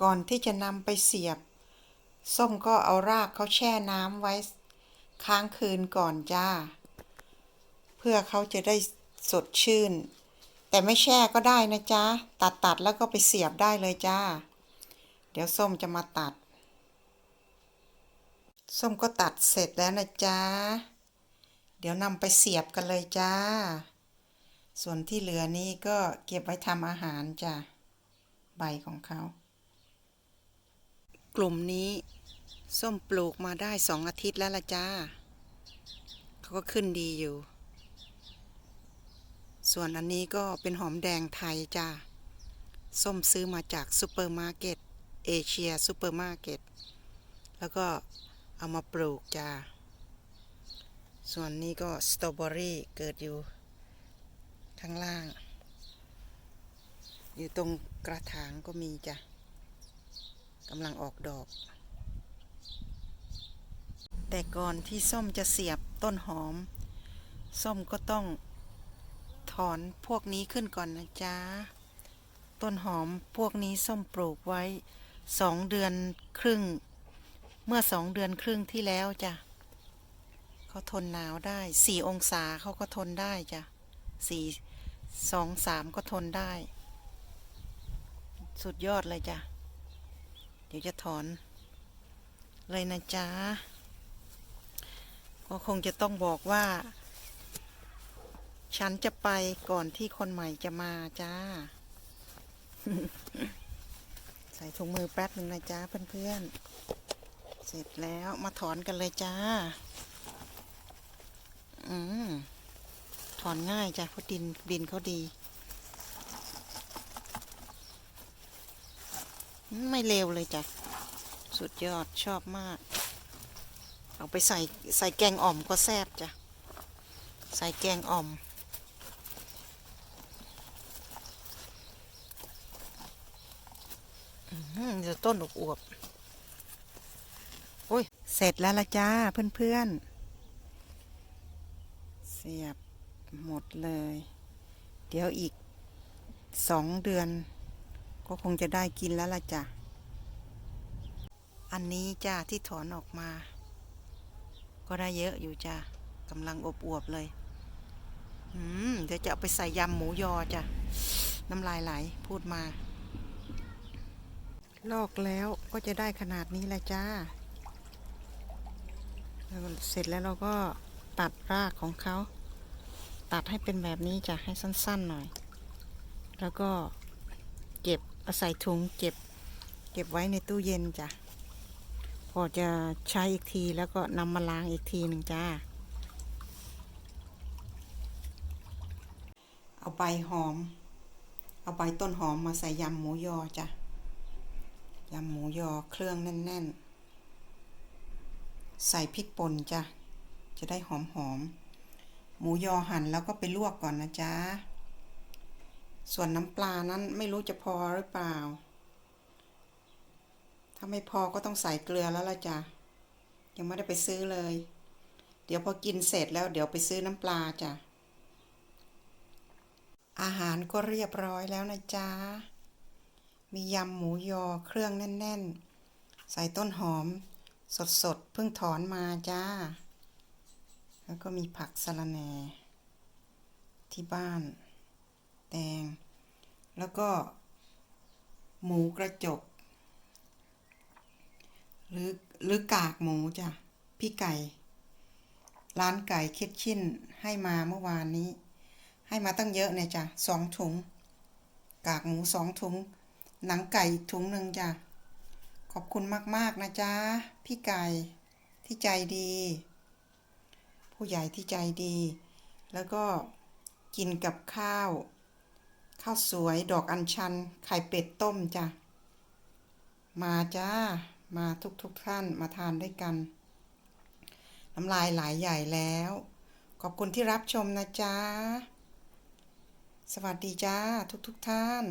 ก่อนที่จะนำไปเสียบ ส้มก็เอารากเขาแช่น้ำไว้ ค้างคืนก่อนจ้า เพื่อเขาจะได้สดชื่น แต่ไม่แช่ก็ได้นะจ๊ะ ตัดตัดแล้วก็ไปเสียบได้เลยจ้า เดี๋ยวส้มจะมาตัด ส้มก็ตัดเสร็จแล้วนะจ๊ะ เดี๋ยวนำไปเสียบกันเลยจ้า ส่วนที่เหลือนี้ก็เก็บไว้ทำอาหารจ้ะ ใบของเขา กลุ่มนี้ส้มปลูกมาได้สองอาทิตย์แล้วละจ้า เขาก็ขึ้นดีอยู่ ส่วนอันนี้ก็เป็นหอมแดงไทยจ้า ส้มซื้อมาจากซูเปอร์มาร์เก็ตเอเชียซูเปอร์มาร์เก็ต แล้วก็เอามาปลูกจ้า ส่วนนี้ก็สตรอเบอรี่เกิดอยู่ข้างล่าง อยู่ตรงกระถางก็มีจ้ะ กำลังออกดอก แต่ก่อนที่ส้มจะเสียบต้นหอม ส้มก็ต้องถอนพวกนี้ขึ้นก่อนนะจ๊ะ ต้นหอมพวกนี้ส้มปลูกไว้สองเดือนครึ่ง เมื่อสองเดือนครึ่งที่แล้วจ้ะเขาทนหนาวได้สี่องศาเขาก็ทนได้จ้ะสี่สองสามก็ทนได้ สุดยอดเลยจ้ะ เดี๋ยวจะถอนเลยนะจ๊ะ ก็คงจะต้องบอกว่า ฉันจะไปก่อนที่คนใหม่จะมาจ้า ใส่ถุงมือแป๊บหนึ่งนะจ๊ะเพื่อนๆ เสร็จแล้วมาถอนกันเลยจ้า อืม ถอนง่ายจ้ะเพราะดินดินเขาดี ไม่เลวเลยจ้ะ สุดยอดชอบมาก เอาไปใส่ใส่แกงอ่อมก็แซ่บจ้ะ ใส่แกงอ่อม อื้อหือเดี๋ยวต้นอวบๆอุ้ย เสร็จแล้วละจ้าเพื่อนๆ เสียบหมดเลย เดี๋ยวอีกสองเดือน ก็คงจะได้กินแล้วละจ้ะ อันนี้จ้าที่ถอนออกมา ก็ได้เยอะอยู่จ้ากำลังอบอวบเลย อืมเดี๋ยวจะเอาไปใส่ยำหมูยอจ้ะ น้ำลายไหลพูดมา ลอกแล้วก็จะได้ขนาดนี้แหละจ้า เสร็จแล้วเราก็ตัดรากของเขา ตัดให้เป็นแบบนี้จ้ะ ให้สั้นๆหน่อย แล้วก็เก็บ เอาใส่ถุงเก็บ เก็บไว้ในตู้เย็นจ้ะ พอจะใช้อีกทีแล้วก็นำมาล้างอีกทีหนึ่งจ้า เอาใบหอม เอาใบต้นหอมมาใส่ยำหมูยอจ้ะ ยำหมูยอเครื่องแน่น ๆ ใส่พริกป่นจ้ะ จะได้หอมหอมๆหมูยอหั่นแล้วก็ไปลวกก่อนนะจ๊ะ ส่วนน้ำปลานั้นไม่รู้จะพอหรือเปล่า ถ้าไม่พอก็ต้องใส่เกลือแล้วละจ้ะ ยังไม่ได้ไปซื้อเลย เดี๋ยวพอกินเสร็จแล้วเดี๋ยวไปซื้อน้ำปลาจ้ะ อาหารก็เรียบร้อยแล้วนะจ๊ะ มียำหมูยอเครื่องแน่น ๆ ใส่ต้นหอม สดๆ เพิ่งถอนมาจ้า แล้วก็มีผักสะระแหน่ที่บ้าน แตง แล้วก็ หมูกระจก หรือหรือกากหมูจ้ะ พี่ไก่ ร้านไก่คิดชินให้มาเมื่อวานนี้ ให้มาตั้งเยอะเนี่ยจ้ะสองถุง กากหมูสองถุง หนังไก่อีกถุงหนึ่งจ้ะ ขอบคุณมากๆนะจ๊ะ พี่ไก่ที่ใจดี ผู้ใหญ่ที่ใจดี แล้วก็กินกับข้าว ข้าวสวยดอกอัญชัน ไข่เป็ดต้มจ้ะ มาจ้า มาทุกทุกท่านมาทานด้วยกัน น้ำลายไหลใหญ่แล้ว ขอบคุณที่รับชมนะจ๊ะสวัสดีจ้าทุกทุกท่าน